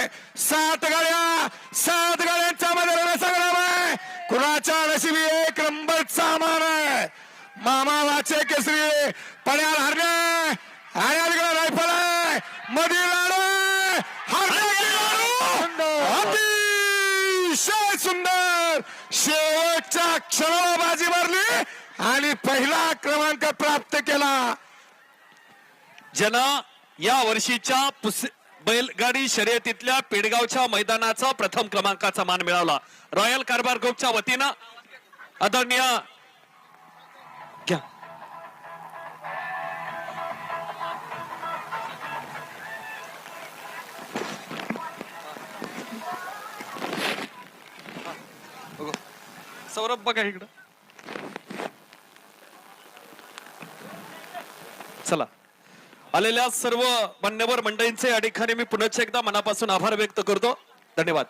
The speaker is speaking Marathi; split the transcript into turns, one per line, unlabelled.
आहे सात गाड्या सात गाड्यांच्या मध्ये संग्राम आहे कुणाच्या नशिबी एक नंबरचा मान आहे. मामा वाचे केसरी पड्याल हरणे हरण्याला रायफल आहे. मधी लाडू. अतिशय सुंदर. शेवटच्या क्षणाला बाजी मारली आणि पहिला क्रमांक प्राप्त केला.
जना या वर्षीच्या पुस- बैलगाडी शर्यतीतल्या पेडगावच्या मैदानाचा प्रथम क्रमांकाचा मान मिळवला रॉयल कारभार ग्रुपच्या वतीनं आदरणीय सौरभ बघा इकडं. चला. आलेल्या सर्व मान्यवर मंडळींचे या ठिकाणी मी पुनश्च एकदा मनापासून आभार व्यक्त करतो. धन्यवाद.